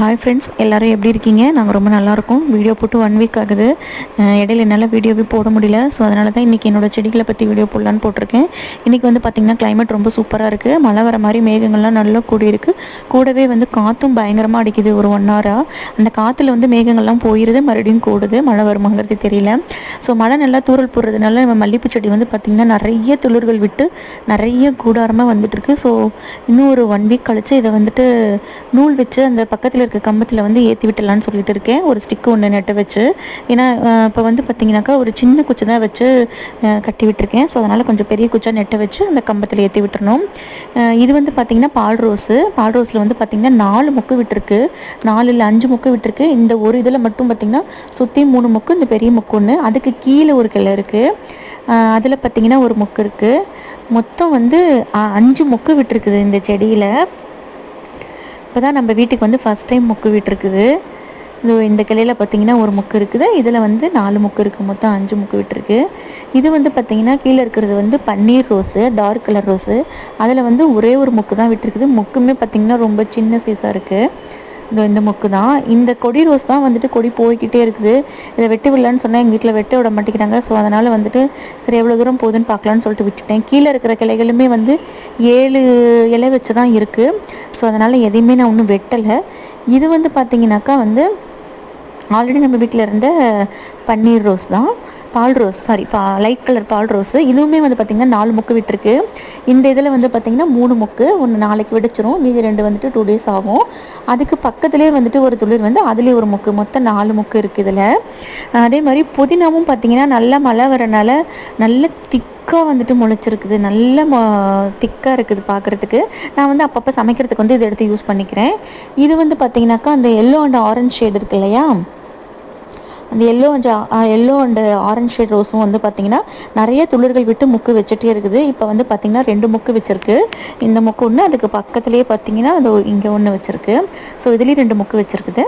Hi friends எல்லோரும் எப்படி இருக்கீங்க? நாங்கள் ரொம்ப நல்லாயிருக்கோம் வீடியோ போட்டு ஒன் வீக் ஆகுது. இடையில என்னால் வீடியோவே போட முடியல. ஸோ அதனால தான் இன்றைக்கி என்னோடய செடிகளை பற்றி வீடியோ போடலான்னு போட்டிருக்கேன். இன்றைக்கி வந்து பார்த்திங்கன்னா கிளைமேட் ரொம்ப சூப்பராக இருக்குது மழை வர மாதிரி மேகங்கள்லாம் நல்லா கூடியிருக்கு கூடவே வந்து காற்றும் பயங்கரமாக அடிக்குது ஒரு ஒன் ஹவராக அந்த காற்றுல வந்து மேகங்கள்லாம் போயிடுது மறுபடியும் கூடுது. மழை வருமாங்கிறது தெரியல. ஸோ மழை நல்லா தூறல் போடுறதுனால நம்ம மல்லிப்பூ செடி வந்து பார்த்திங்கன்னா நிறைய துளிர்கள் விட்டு நிறைய கூடாரமாக வந்துட்டுருக்கு ஸோ இன்னும் ஒரு ஒன் வீக் கழித்து இதை வந்துட்டு நூல் வச்சு அந்த பக்கத்தில் இருக்க. கம்பத்தில் வந்து ஏற்றி விட்டலான்னு சொல்லிட்டு இருக்கேன். ஒரு ஸ்டிக்கு ஒன்று நட்டு வச்சு. ஏன்னா இப்போ வந்து பார்த்தீங்கன்னாக்கா ஒரு சின்ன குச்சி தான் வச்சு கட்டி விட்டுருக்கேன். ஸோ அதனால் கொஞ்சம் பெரிய குச்சா நெட்டை வச்சு அந்த கம்பத்தில் ஏற்றி விட்டுறணும். இது வந்து பார்த்திங்கன்னா பால் ரோஸு. பால் ரோஸில் வந்து பார்த்திங்கன்னா நாலு மொக்கு விட்டுருக்கு. நாலு இல்லை அஞ்சு மொக்கு விட்டுருக்கு. இந்த ஒரு இதில் மட்டும் பார்த்திங்கன்னா சுற்றி மூணு மொக்கு இந்த பெரிய மொக்கு ஒன்று அதுக்கு கீழே ஒரு கிளை இருக்குது அதில் பார்த்திங்கன்னா ஒரு மொக்கு இருக்குது மொத்தம் வந்து அ- அஞ்சு மொக்கு விட்டுருக்குது இந்த செடியில். இப்போ தான் நம்ம வீட்டுக்கு வந்து ஃபஸ்ட் டைம் முக்கு விட்டுருக்குது. இது இந்த கிளையில் பார்த்தீங்கன்னா ஒரு முக்கு இருக்குது. இதில் வந்து நாலு முக்கு இருக்குது மொத்தம் அஞ்சு முக்கு விட்டுருக்கு. இது வந்து பார்த்திங்கன்னா கீழே இருக்கிறது வந்து பன்னீர் ரோஸு டார்க் கலர் ரோஸு. அதில் வந்து ஒரே ஒரு முக்கு தான் விட்டுருக்குது. முக்குமே பார்த்தீங்கன்னா ரொம்ப சின்ன சைஸாக இருக்குது இந்த இந்த மொக்கு தான். இந்த கொடி ரோஸ் தான் வந்துட்டு கொடி போய்கிட்டே இருக்குது. இதை வெட்டு விடலான்னு சொன்னால் எங்கள் வீட்டில் வெட்ட விட மாட்டேங்கிறாங்க. ஸோ அதனால் வந்துட்டு சரி எவ்வளோ தூரம் போகுதுன்னு பார்க்கலான்னு சொல்லிட்டு விட்டுட்டேன். கீழே இருக்கிற கிளைகளுமே வந்து ஏழு இலை வச்சு தான் இருக்குது ஸோ அதனால் எதையுமே நான் ஒன்றும் வெட்டலை. இது வந்து பார்த்தீங்கன்னாக்கா வந்து ஆல்ரெடி நம்ம வீட்டில் இருந்த பன்னீர் ரோஸ் தான். பால் ரோஸ் சாரி பா லைட் கலர் பால் ரோஸு. இதுவுமே வந்து பார்த்திங்கன்னா நாலு முக்கு விட்டுருக்கு. இந்த இதில் வந்து பார்த்திங்கன்னா மூணு முக்கு ஒன்று நாளைக்கு விடைச்சிரும். மீதி ரெண்டு வந்துட்டு டூ டேஸ் ஆகும். அதுக்கு பக்கத்துலேயே வந்துட்டு ஒரு துளிர் வந்து அதுலேயே ஒரு முக்கு. மொத்தம் நாலு முக்கு இருக்குது இதில். அதே மாதிரி புதினாவும் பார்த்திங்கன்னா நல்லா மழை வரனால நல்ல திக்காக வந்துட்டு முளைச்சிருக்குது. நல்ல திக்காக இருக்குது பார்க்குறதுக்கு நான் வந்து அப்பப்போ சமைக்கிறதுக்கு வந்து இதை எடுத்து யூஸ் பண்ணிக்கிறேன். இது வந்து பார்த்திங்கனாக்கா அந்த எல்லோ அண்ட் ஆரஞ்ச் ஷேட் இருக்கு இல்லையா? அந்த yellow yellow and orange shade ரோஸும் வந்து பார்த்திங்கன்னா நிறைய துளிர்கள் விட்டு முக்கு வச்சுட்டே இருக்குது. இப்போ வந்து பார்த்திங்கன்னா ரெண்டு முக்கு வச்சுருக்கு. இந்த முக்கு ஒன்று அதுக்கு பக்கத்துலேயே பார்த்திங்கன்னா அது இங்கே ஒன்று வச்சுருக்கு. ஸோ இதுலேயும் ரெண்டு முக்கு வச்சுருக்குது.